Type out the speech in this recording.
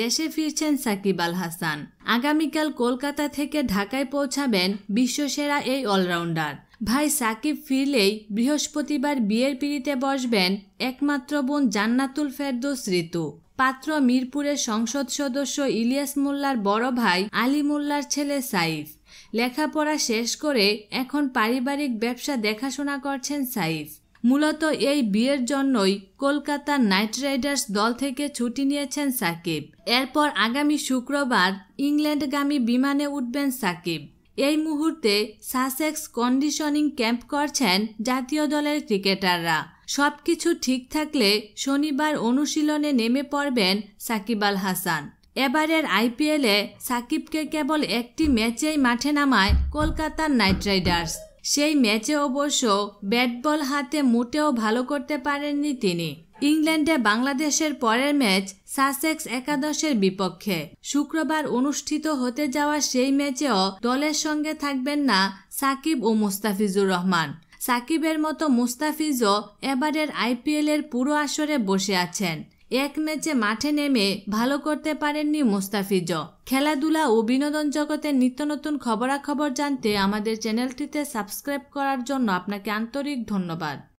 দেশে ফিরছেন সাকিব আল হাসান। আগামীকাল কলকাতা থেকে ঢাকায় পৌঁছাবেন বিশ্বসেরা এই অলরাউন্ডার। ভাই সাকিব ফিরলেই বৃহস্পতিবার বিয়ের পিড়িতে বসবেন একমাত্র বোন জান্নাতুল ফেরদৌস ঋতু। পাত্র মিরপুরের সংসদ সদস্য ইলিয়াস মোল্লার বড় ভাই আলী মোল্লার ছেলে সাইফ। লেখাপড়া শেষ করে এখন পারিবারিক ব্যবসা দেখাশোনা করছেন সাইফ। মূলত এই বিয়ের জন্যই কলকাতার নাইট রাইডার্স দল থেকে ছুটি নিয়েছেন সাকিব। এরপর আগামী শুক্রবার ইংল্যান্ডগামী বিমানে উঠবেন সাকিব। এই মুহূর্তে সাসেক্স কন্ডিশনিং ক্যাম্প করছেন জাতীয় দলের ক্রিকেটাররা। সবকিছু ঠিক থাকলে শনিবার অনুশীলনে নেমে পড়বেন সাকিব আল হাসান। এবারের আইপিএলে সাকিবকে কেবল একটি ম্যাচেই মাঠে নামায় কলকাতার নাইট রাইডার্স। সেই ম্যাচে অবশ্য ব্যাট বল হাতে মোটেও ভালো করতে পারেননি তিনি। ইংল্যান্ডে বাংলাদেশের পরের ম্যাচ সাসেক্স একাদশের বিপক্ষে। শুক্রবার অনুষ্ঠিত হতে যাওয়া সেই ম্যাচেও দলের সঙ্গে থাকবেন না সাকিব ও মুস্তাফিজুর রহমান। সাকিবের মতো মুস্তাফিজও এবারের আইপিএলের পুরো আসরে বসে আছেন। এক ম্যাচে মাঠে নেমে ভালো করতে পারেননি মোস্তাফিজ খেলাধুলা ও বিনোদন জগতের নিত্য নতুন খবরাখবর জানতে আমাদের চ্যানেলটিতে সাবস্ক্রাইব করার জন্য আপনাকে আন্তরিক ধন্যবাদ।